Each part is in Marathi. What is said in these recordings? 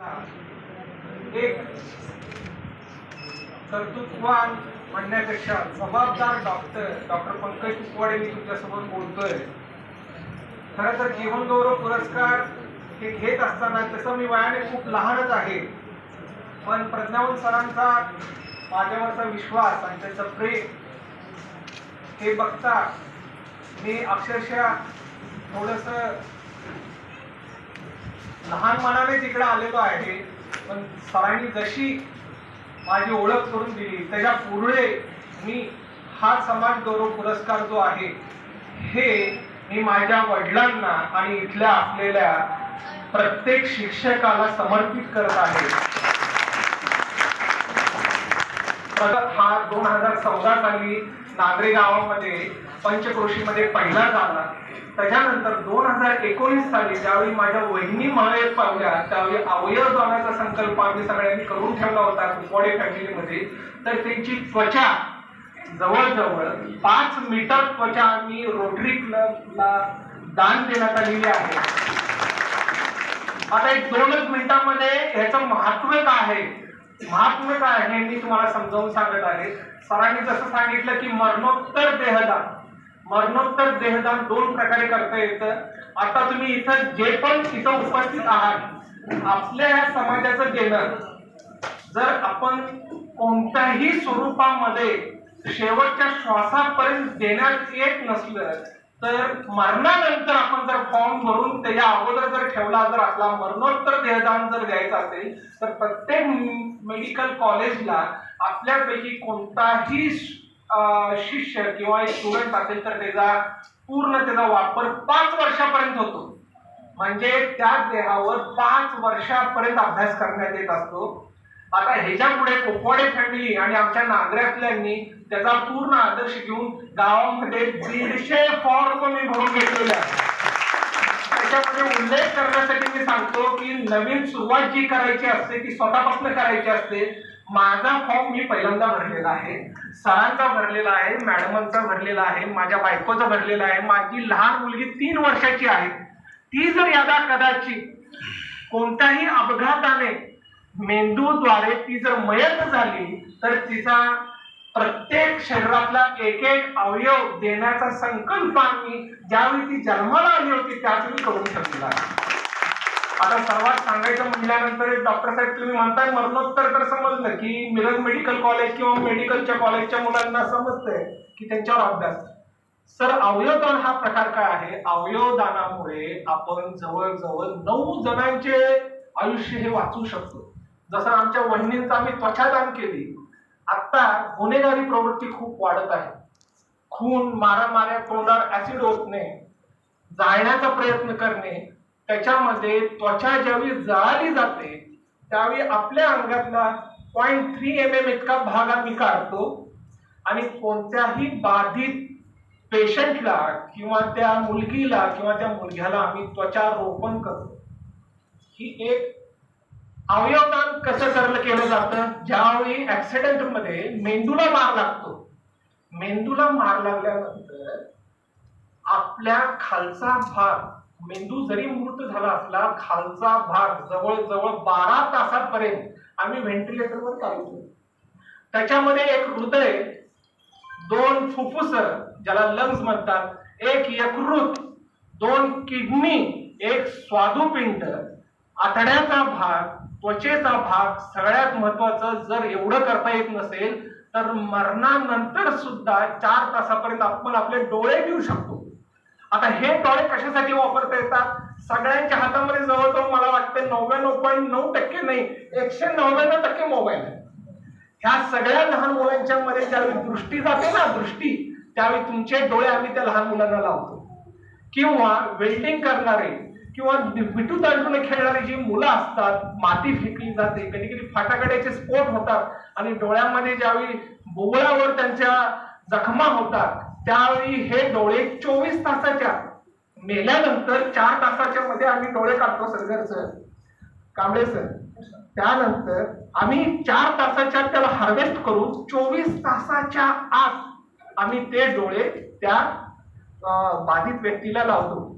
एक कर्तृत्ववान म्हणण्यापेक्षा जबाबदार डॉक्टर डॉक्टर पंकज कुकवाडे मी तुमच्यासमोर बोलतोय. खरं तर जीवनगौरव पुरस्कार हे घेत असताना तसं मी वयाने खूप लहानच आहे. पण प्रज्ञावंत सरांचा माझ्यावरचा विश्वास आणि त्याचं प्रेम हे बघता मी अक्षरशः थोडंसं लहान मनानेच इकडे आलेलो आहे. पण सरांनी जशी माझी ओळख करून दिली त्याच्या पुढे मी हा समाज गौरव पुरस्कार जो आहे हे मी माझ्या वडिलांना आणि इथल्या असलेल्या प्रत्येक शिक्षकाला समर्पित करत आहे. सतत हा दोन हजार चौदा साली नागरे गावामध्ये पंचक्रोशीमध्ये पहिला झाला. त्याच्यानंतर दोन हजार एकोणीस साली ज्यावेळी माझ्या वहिनी महावेत पावल्या त्यावेळी अवयव दानाचा संकल्प आम्ही सगळ्यांनी करून ठेवला होता कुपवाडे फॅमिलीमध्ये तर त्यांची त्वचा जवळजवळ पाच मीटर त्वचा आम्ही रोटरी क्लबला दान देण्यात आलेली आहे. आता एक दोनच मिनिटांमध्ये ह्याचं महत्त्व काय आहे? महात्म काय आहे मी तुम्हाला समजावून सांगत आहे. सरांनी जसं सांगितलं की मरणोत्तर देहदान. मरणोत्तर देहदान दोन प्रकारे करता येतं. आता तुम्ही इथं जे पण इथं उपस्थित आहात आपल्या या समाजाचं देणं जर आपण कोणत्याही स्वरूपामध्ये शेवटच्या श्वासापर्यंत देण्यात येत नसलं तर मरणानंतर आपण जर फॉर्म भरून त्याच्या अगोदर जर ठेवला जर आपला मरणोत्तर देहदान जर द्यायचं असेल तर प्रत्येक मेडिकल कॉलेजला आपल्यापैकी कोणताही शिष्य किंवा एक स्टुडंट असेल तर त्याचा पूर्ण त्याचा वापर पाच वर्षापर्यंत होतो. म्हणजे त्या देहावर पाच वर्षापर्यंत अभ्यास करण्यात येत असतो. आता ह्याच्या पुढे कोपवाडे फॅमिली आणि आमच्या नागऱ्यातल्यांनी त्याचा पूर्ण आदर्श घेऊन गावामध्ये दीडशे फॉर्म मी भरून घेतलेले आहे त्याच्यामध्ये उल्लेख करण्यासाठी मी सांगतो की नवीन सुरुवात जी करायची असते ती स्वतःपासून करायची असते माझा फॉर्म मी पहिल्यांदा भरलेला आहे. सरांचा भरलेला आहे मॅडमांचा भरलेला आहे माझ्या बायकोचा भरलेला आहे. माझी लहान मुलगी तीन वर्षाची आहे. ती जर यादा कदाचित कोणत्याही अपघाताने मेंदूद्वारे ती जर मयत झाली तर तिचा प्रत्येक शरीरातला एक एक अवयव देण्याचा संकल्प आम्ही ज्यावेळी ती जन्माला आली होती त्याच मी करून ठरलेला आहे. आता सर्वात सांगायचं म्हटल्यानंतर डॉक्टर साहेब तुम्ही म्हणताय मरणोत्तर तर समजलं की मिरज मेडिकल कॉलेज किंवा मेडिकलच्या कॉलेजच्या मुलांना समजतंय की त्यांच्यावर अभ्यास. सर अवयवदान हा प्रकार काय आहे? अवयवदानामुळे आपण जवळजवळ नऊ जणांचे आयुष्य हे वाचू शकतो. जसं आमच्या वहिनींचा आम्ही त्वचादान केली आता गुन्हेगारी प्रवृत्ती खूप वाढत आहे. खून मारामाऱ्या तोंडावर ऍसिड ओतणे जाळण्याचा प्रयत्न करणे त्याच्यामध्ये त्वचा ज्यावेळी जळाली जाते त्यावेळी आपल्या अंगातला पॉईंट थ्री एम एम इतका भाग आम्ही काढतो आणि कोणत्याही बाधित पेशंटला किंवा त्या मुलगीला किंवा त्या मुलग्याला आम्ही त्वचा रोपण करतो. ही एक अवयवदान कसं करलं केलं जातं? ज्यावेळी ऍक्सिडेंटमध्ये मेंदूला मार लागतो. मेंदूला मार लागल्यानंतर आपल्या खालचा भाग मेंदू जरी मृत झाला असला खालचा भाग जवळजवळ बारा तासापर्यंत आम्ही व्हेंटिलेटरवर चालवतो. त्याच्यामध्ये एक हृदय दोन फुफ्फुस ज्याला लंग्स म्हणतात एक यकृत दोन किडनी एक स्वादुपिंड आतड्याचा भाग त्वचेचा भाग सगळ्यात महत्वाचं जर एवढं करता येत नसेल तर मरणानंतर सुद्धा चार तासापर्यंत आपण आपले डोळे घेऊ शकतो. आता हे डोळे कशासाठी वापरता येतात? सगळ्यांच्या हातामध्ये जवळजवळ मला वाटतं नव्याण्णव पॉईंट नऊ टक्के नाही एकशे नव्याण्णव टक्के मोबाईल आहे. ह्या सगळ्या लहान मुलांच्या मध्ये ज्यावेळी दृष्टी जाते ना दृष्टी त्यावेळी तुमचे डोळे आम्ही त्या लहान मुलांना लावतो. किंवा वेल्डिंग करणारे किंवा विटू दांडूने खेळणारी जी मुलं असतात माती फेकली जाते कधी कधी फाटाकड्याचे स्फोट होतात आणि डोळ्यामध्ये ज्यावेळी बोबळावर त्यांच्या जखमा होतात त्यावेळी हे डोळे चोवीस तासाच्या मेल्यानंतर चार तासाच्या मध्ये आम्ही डोळे काढतो सरगर सर. कांबळे सर. त्यानंतर आम्ही चार तासाच्या त्याला हार्वेस्ट करून चोवीस तासाच्या आत आम्ही ते डोळे त्या बाधित व्यक्तीला लावतो.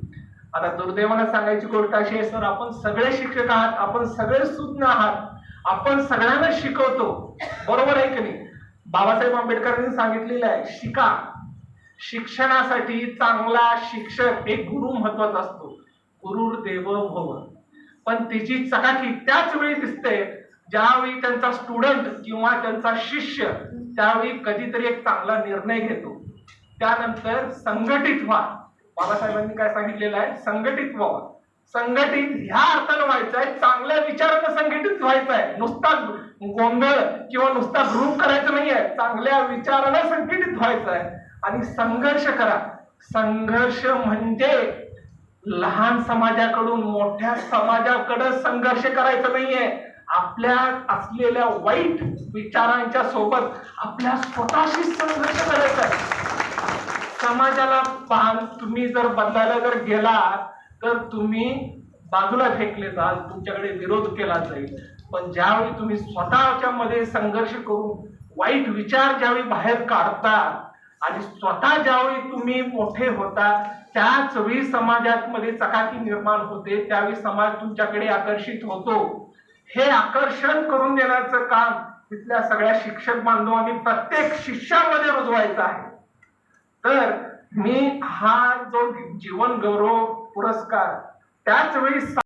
आता दुर्दैवानं सांगायची गोष्ट अशी आहे सर आपण सगळे शिक्षक आहात आपण सगळे सुज्ञ आहात आपण सगळ्यांना शिकवतो. बरोबर आहे की नाही? बाबासाहेब आंबेडकरांनी सांगितलेलं आहे शिका. शिक्षणासाठी चांगला शिक्षक एक गुरु महत्त्वाचा असतो. गुरुर देव भव. पण तिची चकाकी त्याच वेळी दिसते ज्यावेळी त्यांचा स्टुडंट किंवा त्यांचा शिष्य त्यावेळी कधीतरी एक चांगला निर्णय घेतो. त्यानंतर संघटित व्हा. बाबासाहेबांनी काय सांगितलेलं आहे? संघटित व्हावं. संघटित ह्या अर्थानं व्हायचं आहे चांगल्या विचारानं संघटित व्हायचं आहे. नुसता गोंधळ किंवा नुसता ग्रुप करायचं नाही आहे चांगल्या विचारानं संघटित व्हायचं आहे. आणि संघर्ष करा. संघर्ष म्हणजे लहान समाजाकडून मोठ्या समाजाकडे संघर्ष करायचं नाहीये. आपल्या असलेल्या वाईट विचारांच्या सोबत आपल्या स्वतःशी संघर्ष करायचा आहे. समाजाला पाहून तुम्ही जर बदलायला जर गेला तर तुम्ही बाजूला फेकले जाल तुमच्याकडे विरोध केला जाईल. पण ज्यावेळी तुम्ही स्वतःच्या मध्ये संघर्ष करून वाईट विचार ज्यावेळी बाहेर काढता आणि स्वतः ज्यावेळी तुम्ही मोठे होता त्याच वेळी समाजामध्ये चकाकी निर्माण होते त्यावेळी समाज तुमच्याकडे आकर्षित होतो. हे आकर्षण करून देण्याचं काम तिथल्या सगळ्या शिक्षक बांधवांनी प्रत्येक शिष्यामध्ये रुजवायचं आहे. तर मी हा जो जीवन गौरव पुरस्कार त्याच वेळी